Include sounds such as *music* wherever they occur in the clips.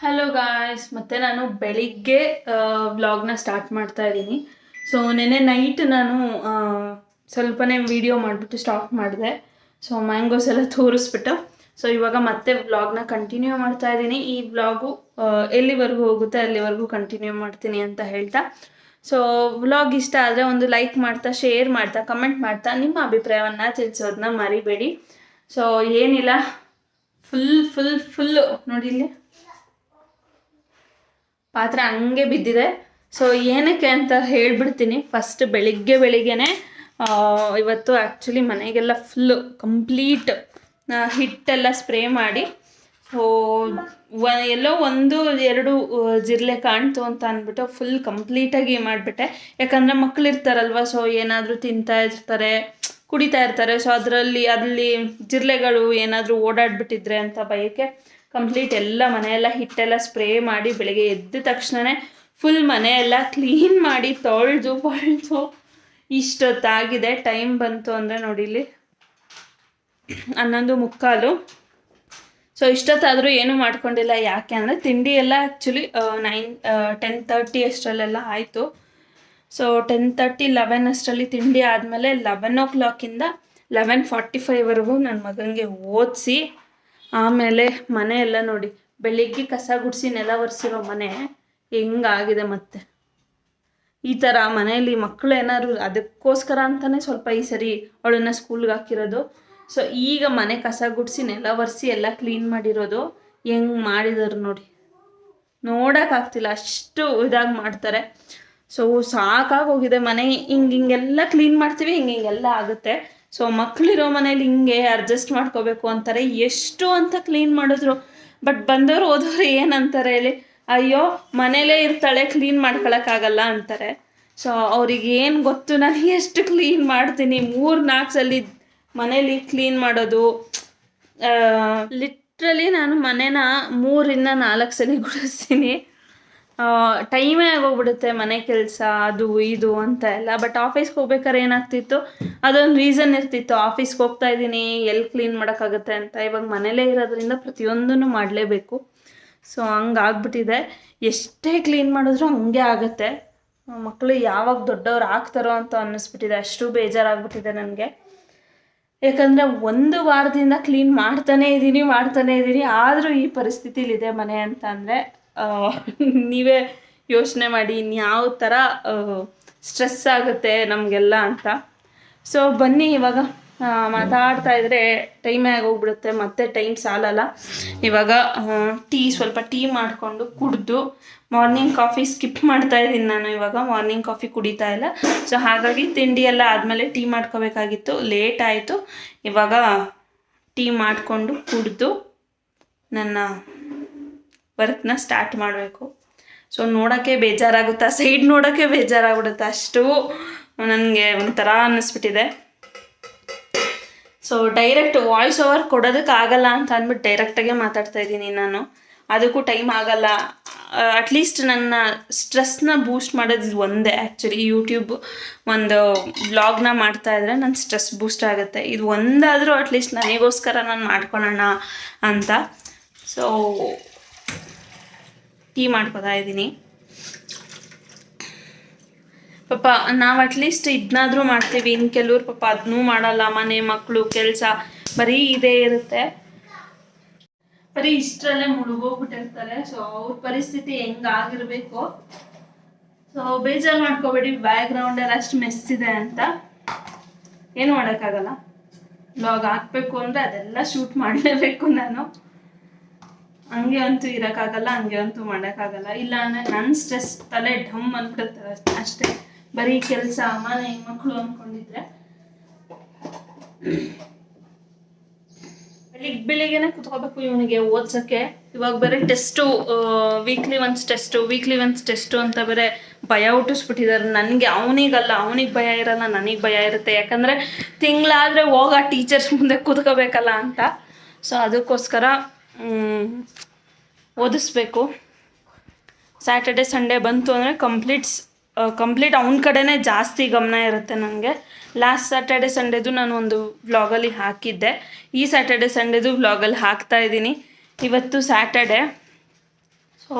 Hello guys ಮತ್ತೆ ನಾನು ಬೆಳಿಗ್ಗೆ ವ್ಲಾಗ್ನ ಸ್ಟಾರ್ಟ್ ಮಾಡ್ತಾ ಇದ್ದೀನಿ. ಸೊ ನೆನ್ನೆ ನೈಟ್ ನಾನು ಸ್ವಲ್ಪನೇ ವಿಡಿಯೋ ಮಾಡಿಬಿಟ್ಟು ಸ್ಟಾಪ್ ಮಾಡಿದೆ. ಸೊ ಮ್ಯಾಂಗೋಸ್ ಎಲ್ಲ ತೋರಿಸ್ಬಿಟ್ಟು. ಸೊ ಇವಾಗ ಮತ್ತೆ ವ್ಲಾಗ್ನ ಕಂಟಿನ್ಯೂ ಮಾಡ್ತಾ ಇದ್ದೀನಿ. ಈ ವ್ಲಾಗು ಎಲ್ಲಿವರೆಗೂ ಹೋಗುತ್ತೆ, ಅಲ್ಲಿವರೆಗೂ ಕಂಟಿನ್ಯೂ ಮಾಡ್ತೀನಿ ಅಂತ ಹೇಳ್ತಾ. ಸೊ ವ್ಲಾಗ್ ಇಷ್ಟ ಆದರೆ ಒಂದು ಲೈಕ್ ಮಾಡ್ತಾ ಶೇರ್ ಮಾಡ್ತಾ ಕಮೆಂಟ್ ಮಾಡ್ತಾ, ನಿಮ್ಮ ಅಭಿಪ್ರಾಯವನ್ನು ತಿಳಿಸೋದನ್ನ ಮರಿಬೇಡಿ. ಸೊ ಏನಿಲ್ಲ. ಫುಲ್ ಫುಲ್ ಫುಲ್ಲು ನೋಡಿ ಇಲ್ಲಿ. ಪಾತ್ರೆ ಹಂಗೆ ಬಿದ್ದಿದೆ. ಸೊ ಏನಕ್ಕೆ ಅಂತ ಹೇಳ್ಬಿಡ್ತೀನಿ. ಫಸ್ಟ್ ಬೆಳಿಗ್ಗೆ ಬೆಳಿಗ್ಗೆನೆ ಇವತ್ತು ಆ್ಯಕ್ಚುಲಿ ಮನೆಗೆಲ್ಲ ಫುಲ್ಲು ಕಂಪ್ಲೀಟ್ ಹಿಟ್ಟೆಲ್ಲ ಸ್ಪ್ರೇ ಮಾಡಿ ಎಲ್ಲೋ ಒಂದು, ಎರಡು ಜಿರ್ಲೆ ಕಾಣ್ತು ಅಂತ ಅಂದ್ಬಿಟ್ಟು ಫುಲ್ ಕಂಪ್ಲೀಟಾಗಿ ಮಾಡಿಬಿಟ್ಟೆ. ಯಾಕಂದರೆ ಮಕ್ಳು ಇರ್ತಾರಲ್ವ ಸೊ ಏನಾದರೂ ತಿಂತಾ ಇರ್ತಾರೆ, ಕುಡಿತಾ ಇರ್ತಾರೆ ಸೊ ಅದರಲ್ಲಿ, ಅಲ್ಲಿ ಜಿರ್ಲೆಗಳು ಏನಾದರೂ ಓಡಾಡ್ಬಿಟ್ಟಿದ್ರೆ ಅಂತ ಭಯಕ್ಕೆ ಕಂಪ್ಲೀಟ್ ಎಲ್ಲ ಮನೆಯೆಲ್ಲ ಹಿಟ್ಟೆಲ್ಲ ಸ್ಪ್ರೇ ಮಾಡಿ ಬೆಳಗ್ಗೆ ಎದ್ದ ತಕ್ಷಣವೇ ಫುಲ್ ಮನೆಯೆಲ್ಲ ಕ್ಲೀನ್ ಮಾಡಿ ತೊಳೆದು, ಬಳ್ದು ಇಷ್ಟೊತ್ತಾಗಿದೆ. ಟೈಮ್ ಬಂತು ಅಂದರೆ ನೋಡಿ ಇಲ್ಲಿ ಹನ್ನೊಂದು ಮುಕ್ಕಾಲು. ಸೊ ಇಷ್ಟೊತ್ತಾದರೂ ಏನೂ ಮಾಡ್ಕೊಂಡಿಲ್ಲ. ಯಾಕೆ ಅಂದರೆ ತಿಂಡಿ ಎಲ್ಲ ಆ್ಯಕ್ಚುಲಿ ನೈನ್ ಟೆನ್ ತರ್ಟಿ ಅಷ್ಟರಲ್ಲೆಲ್ಲ ಆಯಿತು. ಸೊ ಟೆನ್ ತರ್ಟಿ ಲೆವೆನ್ ಅಷ್ಟರಲ್ಲಿ ತಿಂಡಿ ಆದಮೇಲೆ ಲೆವೆನ್ ಓ ಕ್ಲಾಕಿಂದ ಲೆವೆನ್ ಫಾರ್ಟಿ ಫೈವ್ವರೆಗೂ ನನ್ನ ಮಗನಿಗೆ ಓದಿಸಿ ಆಮೇಲೆ ಮನೆ ಎಲ್ಲ ನೋಡಿ, ಬೆಳಿಗ್ಗೆ ಕಸ ಗುಡಿಸಿ ನೆಲ ಒರೆಸಿರೋ ಮನೆ ಹೆಂಗಾಗಿದೆ ಮತ್ತೆ? ಈ ಥರ ಮನೆಯಲ್ಲಿ ಮಕ್ಕಳು ಏನಾದ್ರು ಅದಕ್ಕೋಸ್ಕರ ಅಂತಲೇ ಸ್ವಲ್ಪ ಈ ಸರಿ ಅವಳನ್ನ ಸ್ಕೂಲ್ಗೆ ಹಾಕಿರೋದು. ಸೊ ಈಗ ಮನೆ ಕಸ ಗುಡಿಸಿ ನೆಲ ಒರೆಸಿ ಎಲ್ಲ ಕ್ಲೀನ್ ಮಾಡಿರೋದು ಹೆಂಗೆ ಮಾಡಿದಾರೆ ನೋಡಿ. ನೋಡೋಕ್ಕಾಗ್ತಿಲ್ಲ ಅಷ್ಟು ಇದಾಗಿ ಮಾಡ್ತಾರೆ. ಸೊ ಸಾಕಾಗಿ ಹೋಗಿದೆ ಮನೆ, ಹಿಂಗೆ ಹಿಂಗೆಲ್ಲ ಕ್ಲೀನ್ ಮಾಡ್ತೀವಿ, ಹಿಂಗೆ ಹಿಂಗೆಲ್ಲ ಆಗುತ್ತೆ. ಸೊ ಮಕ್ಕಳಿರೋ ಮನೇಲಿ ಹಿಂಗೆ ಅಡ್ಜಸ್ಟ್ ಮಾಡ್ಕೋಬೇಕು ಅಂತಾರೆ, ಎಷ್ಟು ಅಂತ ಕ್ಲೀನ್ ಮಾಡಿದ್ರು. ಬಟ್ ಬಂದವರು ಓದೋರು ಏನಂತಾರೆ ಹೇಳಿ, ಅಯ್ಯೋ, ಮನೇಲೇ ಇರ್ತಾಳೆ ಕ್ಲೀನ್ ಮಾಡ್ಕೊಳಕ್ಕಾಗಲ್ಲ ಅಂತಾರೆ. ಸೊ ಅವ್ರಿಗೆ ಏನು ಗೊತ್ತು? ನಾನು ಎಷ್ಟು ಕ್ಲೀನ್ ಮಾಡ್ತೀನಿ? ಮೂರು ನಾಲ್ಕು ಸಲ ಮನೇಲಿ ಕ್ಲೀನ್ ಮಾಡೋದು ಲಿಟ್ರಲಿ ನಾನು ಮನೇನ ಮೂರಿಂದ ನಾಲ್ಕು ಸಲ ಗುಡಿಸ್ತೀನಿ. ಟೈಮೇ ಆಗೋಗ್ಬಿಡುತ್ತೆ ಮನೆ ಕೆಲಸ, ಅದು, ಇದು ಅಂತ ಎಲ್ಲ. ಬಟ್ ಆಫೀಸ್ಗೆ ಹೋಗ್ಬೇಕಾದ್ರೆ ಏನಾಗ್ತಿತ್ತು? ಅದೊಂದು ರೀಸನ್ ಇರ್ತಿತ್ತು. ಆಫೀಸ್ಗೆ ಹೋಗ್ತಾ ಇದ್ದೀನಿ ಎಲ್ಲಿ ಕ್ಲೀನ್ ಮಾಡೋಕ್ಕಾಗುತ್ತೆ ಅಂತ. ಇವಾಗ ಮನೇಲೇ ಇರೋದ್ರಿಂದ ಪ್ರತಿಯೊಂದನ್ನು ಮಾಡಲೇಬೇಕು. ಸೊ ಹಂಗೆ ಆಗ್ಬಿಟ್ಟಿದೆ. ಎಷ್ಟೇ ಕ್ಲೀನ್ ಮಾಡಿದ್ರೂ ಹಂಗೆ ಆಗುತ್ತೆ. ಮಕ್ಕಳು ಯಾವಾಗ ದೊಡ್ಡವ್ರು ಆಗ್ತಾರೋ ಅಂತ ಅನ್ನಿಸ್ಬಿಟ್ಟಿದೆ. ಅಷ್ಟು ಬೇಜಾರಾಗ್ಬಿಟ್ಟಿದೆ ನನಗೆ. ಯಾಕಂದರೆ ಒಂದು ವಾರದಿಂದ ಕ್ಲೀನ್ ಮಾಡ್ತಾನೇ ಇದ್ದೀನಿ ಮಾಡ್ತಾನೇ ಇದ್ದೀನಿ. ಆದರೂ ಈ ಪರಿಸ್ಥಿತಿಲಿದೆ ಮನೆ ಅಂತ ಅಂದರೆ ನೀವೇ ಯೋಚನೆ ಮಾಡಿ ಇನ್ಯಾವ ಥರ ಸ್ಟ್ರೆಸ್ ಆಗುತ್ತೆ ನಮಗೆಲ್ಲ ಅಂತ. ಸೊ ಬನ್ನಿ ಇವಾಗ ಮಾತಾಡ್ತಾ ಇದ್ರೆ ಟೈಮೇ ಆಗೋಗ್ಬಿಡುತ್ತೆ, ಮತ್ತೆ ಟೈಮ್ ಸಾಲಲ್ಲ. ಇವಾಗ ಟೀ ಸ್ವಲ್ಪ ಟೀ ಮಾಡಿಕೊಂಡು ಕುಡಿದು ಮಾರ್ನಿಂಗ್ ಕಾಫಿ ಸ್ಕಿಪ್ ಮಾಡ್ತಾ ಇದ್ದೀನಿ ನಾನು ಇವಾಗ. ಮಾರ್ನಿಂಗ್ ಕಾಫಿ ಕುಡಿತಾ ಇಲ್ಲ. ಸೊ ಹಾಗಾಗಿ ತಿಂಡಿ ಎಲ್ಲ ಆದಮೇಲೆ ಟೀ ಮಾಡ್ಕೋಬೇಕಾಗಿತ್ತು. ಲೇಟ್ ಆಯಿತು. ಇವಾಗ ಟೀ ಮಾಡಿಕೊಂಡು ಕುಡಿದು ನನ್ನ ವರ್ಕ್ನ ಸ್ಟಾರ್ಟ್ ಮಾಡಬೇಕು. ಸೊ ನೋಡೋಕ್ಕೆ ಬೇಜಾರಾಗುತ್ತಾ? ಸೈಡ್ ನೋಡೋಕ್ಕೆ ಬೇಜಾರಾಗ್ಬಿಡುತ್ತೆ? ಅಷ್ಟು ನನಗೆ ಒಂಥರ ಅನ್ನಿಸ್ಬಿಟ್ಟಿದೆ. ಸೊ ಡೈರೆಕ್ಟ್ ವಾಯ್ಸ್ ಓವರ್ ಕೊಡೋದಕ್ಕಾಗಲ್ಲ ಅಂತ ಅಂದ್ಬಿಟ್ಟು ಡೈರೆಕ್ಟಾಗೆ ಮಾತಾಡ್ತಾ ಇದ್ದೀನಿ ನಾನು. ಅದಕ್ಕೂ ಟೈಮ್ ಆಗಲ್ಲ. ಅಟ್ಲೀಸ್ಟ್ ನನ್ನ ಸ್ಟ್ರೆಸ್ನ ಬೂಸ್ಟ್ ಮಾಡೋದು ಒಂದೇ ಆ್ಯಕ್ಚುಲಿ ಯೂಟ್ಯೂಬ್ ಒಂದು ಬ್ಲಾಗ್ನ ಮಾಡ್ತಾ ಇದ್ರೆ ನನ್ನ ಸ್ಟ್ರೆಸ್ ಬೂಸ್ಟ್ ಆಗುತ್ತೆ. ಇದು ಒಂದಾದರೂ ಅಟ್ಲೀಸ್ಟ್ ನನಗೋಸ್ಕರ ನಾನು ಮಾಡ್ಕೊಳ್ಳೋಣ ಅಂತ. ಸೊ ಟೀ ಮಾಡ್ಕೊತಾ ಇದ್ದೀನಿ. ಪಾಪ, ನಾವು ಅಟ್ಲೀಸ್ಟ್ ಇದನ್ನಾದರೂ ಮಾಡ್ತೀವಿ. ಇನ್ನು ಕೆಲವ್ರು ಪಾಪ ಅದನ್ನೂ ಮಾಡಲ್ಲ. ಮನೆ ಮಕ್ಕಳು ಕೆಲಸ ಬರೀ ಇದೇ ಇರುತ್ತೆ. ಬರೀ ಇಷ್ಟರಲ್ಲೇ ಮುಳುಗೋಗ್ಬಿಟ್ಟಿರ್ತಾರೆ. ಸೊ ಅವ್ರ ಪರಿಸ್ಥಿತಿ ಹೆಂಗಾಗಿರ್ಬೇಕು ಸೊ ಬೇಜಾರು ಮಾಡ್ಕೋಬೇಡಿ. ಬ್ಯಾಕ್ ಗ್ರೌಂಡಲ್ಲಿ ಅಷ್ಟು ಮೆಸ್ಸಿದೆ ಅಂತ. ಏನು ಮಾಡೋಕ್ಕಾಗಲ್ಲ. ಬ್ಲಾಗ್ ಹಾಕ್ಬೇಕು ಅಂದರೆ ಅದೆಲ್ಲ ಶೂಟ್ ಮಾಡಲೇಬೇಕು ನಾನು. ಹಂಗೆ ಅಂತೂ ಇರೋಕ್ಕಾಗಲ್ಲ, ಹಂಗೆ ಅಂತೂ ಮಾಡೋಕ್ಕಾಗಲ್ಲ. ಇಲ್ಲ ಅಂದರೆ ನನ್ನ ಸ್ಟ್ರೆಸ್ ತಲೆ ಢಮ್ ಅಂದ್ಬಿಡುತ್ತೆ ಅಷ್ಟೇ ಬರೀ ಕೆಲಸ, ಮನೆ ಮಕ್ಕಳು ಅಂದ್ಕೊಂಡಿದ್ರೆ ಬೆಳಿಗ್ಗೆ ಬೆಳಿಗ್ಗೆನೆ ಕುತ್ಕೋಬೇಕು ಇವನಿಗೆ ಓದ್ಸೋಕ್ಕೆ. ಇವಾಗ ಬರೀ test weekly once test weekly once test ಅಂತ ಬೇರೆ ಭಯ ಹುಟ್ಟಿಸ್ಬಿಟ್ಟಿದ್ದಾರೆ ನನಗೆ ಅವನಿಗಲ್ಲ, ಅವನಿಗೆ ಭಯ ಇರಲ್ಲ, ನನಗೆ ಭಯ ಇರುತ್ತೆ. ಯಾಕಂದರೆ ತಿಂಗಳಾದರೆ ಹೋಗ ಟೀಚರ್ಸ್ ಮುಂದೆ ಕುತ್ಕೋಬೇಕಲ್ಲ ಅಂತ. ಸೊ ಅದಕ್ಕೋಸ್ಕರ ಓದಿಸ್ಬೇಕು. ಸ್ಯಾಟರ್ಡೆ ಸಂಡೇ ಬಂತು ಅಂದರೆ ಕಂಪ್ಲೀಟ್ಸ್ ಕಂಪ್ಲೀಟ್ ಅವನ ಕಡೆನೇ ಜಾಸ್ತಿ ಗಮನ ಇರುತ್ತೆ ನನಗೆ ಲಾಸ್ಟ್ ಸ್ಯಾಟರ್ಡೆ ಸಂಡೇದು ನಾನು ಒಂದು ವ್ಲಾಗಲ್ಲಿ ಹಾಕಿದ್ದೆ. ಈ ಸ್ಯಾಟರ್ಡೆ ಸಂಡೇದು ವ್ಲಾಗಲ್ಲಿ ಹಾಕ್ತಾ ಇದ್ದೀನಿ. ಇವತ್ತು ಸ್ಯಾಟರ್ಡೆ ಸೊ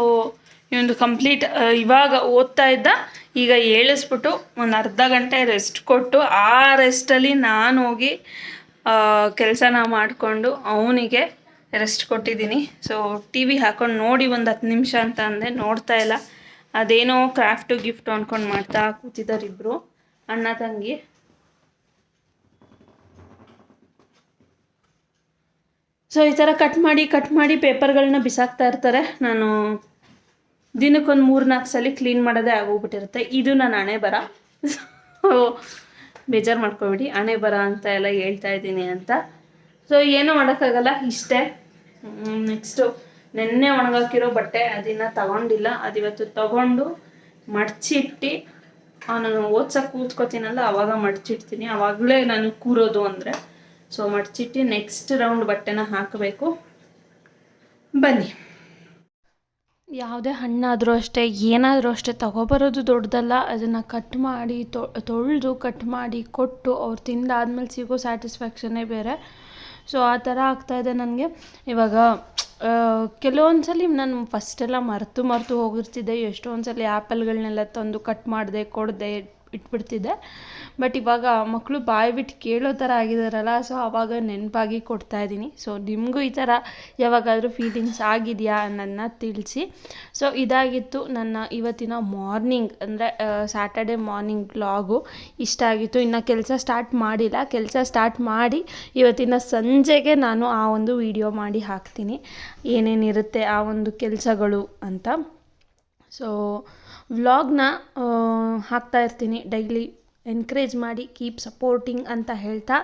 ಇವೊಂದು ಕಂಪ್ಲೀಟ್ ಇವಾಗ ಓದ್ತಾ ಇದ್ದ, ಈಗ ಏಳಿಸ್ಬಿಟ್ಟು ಒಂದು ಅರ್ಧ ಗಂಟೆ ರೆಸ್ಟ್ ಕೊಟ್ಟು, ಆ ರೆಸ್ಟಲ್ಲಿ ನಾನು ಹೋಗಿ ಕೆಲಸನ ಮಾಡಿಕೊಂಡು ಅವನಿಗೆ ರೆಸ್ಟ್ ಕೊಟ್ಟಿದ್ದೀನಿ. ಸೊ ಟಿ ವಿ ಹಾಕೊಂಡು ನೋಡಿ ಒಂದು ಹತ್ತು ನಿಮಿಷ ಅಂತ ಅಂದೆ, ನೋಡ್ತಾ ಇಲ್ಲ. ಅದೇನೋ ಕ್ರಾಫ್ಟು ಗಿಫ್ಟು ಅಂದ್ಕೊಂಡು ಮಾಡ್ತಾ ಕೂತಿದ್ದಾರೆ ಇಬ್ಬರು ಅಣ್ಣ ತಂಗಿ. ಸೊ ಈ ಥರ ಕಟ್ ಮಾಡಿ ಕಟ್ ಮಾಡಿ ಪೇಪರ್ಗಳನ್ನ ಬಿಸಾಕ್ತಾ ಇರ್ತಾರೆ. ನಾನು ದಿನಕ್ಕೊಂದು ಮೂರು ನಾಲ್ಕು ಸಲ ಕ್ಲೀನ್ ಮಾಡೋದೇ ಆಗೋಗ್ಬಿಟ್ಟಿರುತ್ತೆ. ಇದು ನಾನು ಹಣೆ ಬರ. ಬೇಜಾರು ಮಾಡ್ಕೊಬಿಡಿ. ಹಣೆ ಬರ ಅಂತ ಎಲ್ಲ ಹೇಳ್ತಾ ಇದ್ದೀನಿ ಅಂತ. ಸೊ ಏನೂ ಮಾಡೋಕ್ಕಾಗಲ್ಲ, ಇಷ್ಟೇ. ನೆಕ್ಸ್ಟು ನೆನ್ನೆ ಒಣಗಾಕಿರೋ ಬಟ್ಟೆ ಅದನ್ನು ತಗೊಂಡಿಲ್ಲ. ಅದಿವತ್ತು ತಗೊಂಡು ಮಡ್ಚಿಟ್ಟು. ನಾನು ಓದ್ಸಕ್ಕೆ ಕೂತ್ಕೋತೀನಲ್ಲ, ಅವಾಗ ಮಡಚಿಡ್ತೀನಿ. ಆವಾಗಲೇ ನಾನು ಕೂರೋದು ಅಂದರೆ. ಸೊ ಮಡ್ಚಿಟ್ಟು ನೆಕ್ಸ್ಟ್ ರೌಂಡ್ ಬಟ್ಟೆನ ಹಾಕಬೇಕು. ಬನ್ನಿ. ಯಾವುದೇ ಹಣ್ಣಾದರೂ ಅಷ್ಟೇ, ಏನಾದರೂ ಅಷ್ಟೇ ತಗೊಬರೋದು ದೊಡ್ಡದಲ್ಲ. ಅದನ್ನು ಕಟ್ ಮಾಡಿ ತೊಳೆದು ಕಟ್ ಮಾಡಿ ಕೊಟ್ಟು ಅವ್ರು ತಿಂದಾದ್ಮೇಲೆ ಸಿಗೋ ಸ್ಯಾಟಿಸ್ಫ್ಯಾಕ್ಷನ್ನೇ ಬೇರೆ. ಸೊ ಆ ಥರ ಆಗ್ತಾಯಿದೆ ನನಗೆ. ಇವಾಗ ಕೆಲವೊಂದು ಸಲ ನಾನು ಫಸ್ಟೆಲ್ಲ ಮರೆತು ಮರೆತು ಹೋಗಿರ್ತಿದ್ದೆ. ಎಷ್ಟೊಂದು ಸಲ ಆ್ಯಪಲ್ಗಳನ್ನೆಲ್ಲ ತಂದು ಕಟ್ ಮಾಡಿದೆ, ಕೊಡದೆ ಇಟ್ಬಿಡ್ತಿದ್ದೆ. ಬಟ್ ಇವಾಗ ಮಕ್ಕಳು ಬಾಯಿ ಬಿಟ್ಟು ಕೇಳೋ ಥರ ಆಗಿದಾರಲ್ಲ ಸೊ ಆವಾಗ ನೆನಪಾಗಿ ಕೊಡ್ತಾ ಇದ್ದೀನಿ. ಸೊ ನಿಮಗೂ ಈ ಥರ ಯಾವಾಗಾದರೂ ಫೀಲಿಂಗ್ಸ್ ಆಗಿದೆಯಾ ಅನ್ನೋದನ್ನ ತಿಳಿಸಿ. ಸೊ ಇದಾಗಿತ್ತು ನನ್ನ ಇವತ್ತಿನ ಮಾರ್ನಿಂಗ್ ಅಂದರೆ ಸ್ಯಾಟರ್ಡೆ ಮಾರ್ನಿಂಗ್ ಬ್ಲಾಗು ಇಷ್ಟ ಆಗಿತ್ತು. ಇನ್ನು ಕೆಲಸ ಸ್ಟಾರ್ಟ್ ಮಾಡಿಲ್ಲ. ಕೆಲಸ ಸ್ಟಾರ್ಟ್ ಮಾಡಿ ಇವತ್ತಿನ ಸಂಜೆಗೆ ನಾನು ಆ ಒಂದು ವಿಡಿಯೋ ಮಾಡಿ ಹಾಕ್ತೀನಿ. ಏನೇನಿರುತ್ತೆ ಆ ಒಂದು ಕೆಲಸಗಳು ಅಂತ. ಸೊ ವ್ಲಾಗ್ನ ಹಾಕ್ತಾ ಇರ್ತೀನಿ. ಡೈಲಿ ಎನ್ಕರೇಜ್ ಮಾಡಿ ಕೀಪ್ ಸಪೋರ್ಟಿಂಗ್ ಅಂತ ಹೇಳ್ತಾ.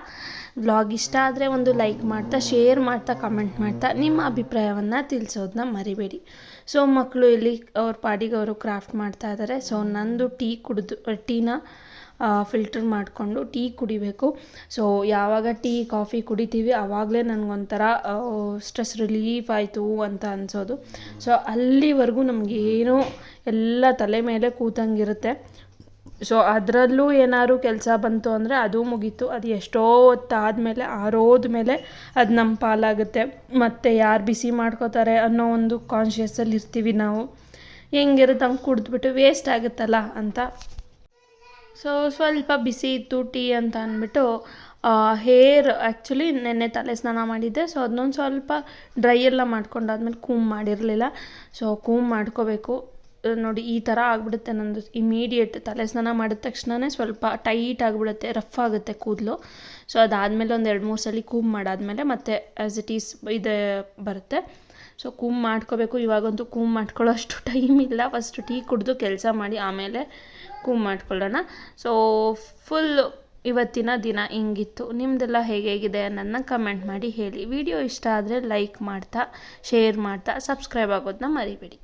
ವ್ಲಾಗ್ ಇಷ್ಟ ಆದರೆ ಒಂದು ಲೈಕ್ ಮಾಡ್ತಾ ಶೇರ್ ಮಾಡ್ತಾ ಕಮೆಂಟ್ ಮಾಡ್ತಾ. ನಿಮ್ಮ ಅಭಿಪ್ರಾಯವನ್ನು ತಿಳಿಸೋದನ್ನ ಮರಿಬೇಡಿ. ಸೊ ಮಕ್ಕಳು ಇಲ್ಲಿ ಅವ್ರ ಪಾಡಿಗೆ ಅವರು ಕ್ರಾಫ್ಟ್ ಮಾಡ್ತಾ ಇದ್ದಾರೆ ಸೊ ನಂದು ಟೀ ಕುಡಿದು, ಟೀನ ಫಿಲ್ಟರ್ ಮಾಡಿಕೊಂಡು ಟೀ ಕುಡಿಬೇಕು. ಸೊ ಯಾವಾಗ ಟೀ, ಕಾಫಿ ಕುಡಿತೀವಿ ಆವಾಗಲೇ ನನಗೊಂಥರ ಸ್ಟ್ರೆಸ್ ರಿಲೀಫ್ ಆಯಿತು ಅಂತ ಅನಿಸೋದು. ಸೊ ಅಲ್ಲಿವರೆಗೂ ನಮಗೇನೋ ಎಲ್ಲ ತಲೆ ಮೇಲೆ ಕೂತಂಗಿರುತ್ತೆ. ಸೊ ಅದರಲ್ಲೂ ಏನಾದ್ರು ಕೆಲಸ ಬಂತು ಅಂದರೆ ಅದು ಮುಗೀತು. ಅದು ಎಷ್ಟೋ ಹೊತ್ತಾದಮೇಲೆ ಆರೋದ ಮೇಲೆ ಅದು ನಮ್ಮ ಪಾಲಾಗುತ್ತೆ. ಮತ್ತು ಯಾರು ಬಿಸಿ ಮಾಡ್ಕೋತಾರೆ ಅನ್ನೋ ಒಂದು ಕಾನ್ಷಿಯಸ್ಸಲ್ಲಿ ಇರ್ತೀವಿ ನಾವು. ಹೆಂಗಿರುತ್ತೆ, ಹಂಗೆ ಕುಡಿದ್ಬಿಟ್ಟು ವೇಸ್ಟ್ ಆಗುತ್ತಲ್ಲ ಅಂತ. ಸೊ ಸ್ವಲ್ಪ ಬಿಸಿ ಇತ್ತು ಟೀ ಅಂತ ಅಂದ್ಬಿಟ್ಟು ಹೇರ್ ಆ್ಯಕ್ಚುಲಿ ನೆನ್ನೆ ತಲೆ ಸ್ನಾನ ಮಾಡಿದ್ದೆ. ಸೊ ಅದನ್ನೊಂದು ಸ್ವಲ್ಪ ಡ್ರೈ ಎಲ್ಲ ಮಾಡ್ಕೊಂಡಾದ್ಮೇಲೆ ಕೂಮ್ ಮಾಡಿರಲಿಲ್ಲ. ಸೊ ಕೂಮ್ ಮಾಡ್ಕೋಬೇಕು. ನೋಡಿ, ಈ ಥರ ಆಗಿಬಿಡುತ್ತೆ ನಂದು ಇಮಿಡಿಯೇಟ್ ತಲೆ ಸ್ನಾನ ಮಾಡಿದ ತಕ್ಷಣವೇ ಸ್ವಲ್ಪ ಟೈಟ್ ಆಗಿಬಿಡುತ್ತೆ ರಫ್ ಆಗುತ್ತೆ ಕೂದಲು. ಸೊ ಅದಾದಮೇಲೆ ಒಂದು ಎರಡು ಮೂರು ಸಲ ಕೂಮ್ ಮಾಡಾದಮೇಲೆ ಮತ್ತೆ ಆ್ಯಸ್ ಇಟ್ ಈಸ್ ಇದು ಬರುತ್ತೆ. ಸೊ ಕೂಮ್ ಮಾಡ್ಕೋಬೇಕು. ಇವಾಗಂತೂ ಕೂಮ್ ಮಾಡ್ಕೊಳ್ಳೋ ಅಷ್ಟು ಟೈಮ್ *laughs* ಇಲ್ಲ. ಫಸ್ಟ್ ಟೀ ಕುಡಿದು ಕೆಲಸ ಮಾಡಿ ಆಮೇಲೆ ಕೂಮ್ ಮಾಡ್ಕೊಳ್ಳೋಣ. ಸೊ ಫುಲ್ ಇವತ್ತಿನ ದಿನ ಹಿಂಗಿತ್ತು? ನಿಮ್ಮದೆಲ್ಲ ಹೇಗೆ ಹೇಗಿದೆ ಅನ್ನೋದನ್ನ ಕಮೆಂಟ್ ಮಾಡಿ ಹೇಳಿ. ವಿಡಿಯೋ ಇಷ್ಟ ಆದರೆ ಲೈಕ್ ಮಾಡ್ತಾ ಶೇರ್ ಮಾಡ್ತಾ ಸಬ್ಸ್ಕ್ರೈಬ್ ಆಗೋದನ್ನ ಮರಿಬೇಡಿ.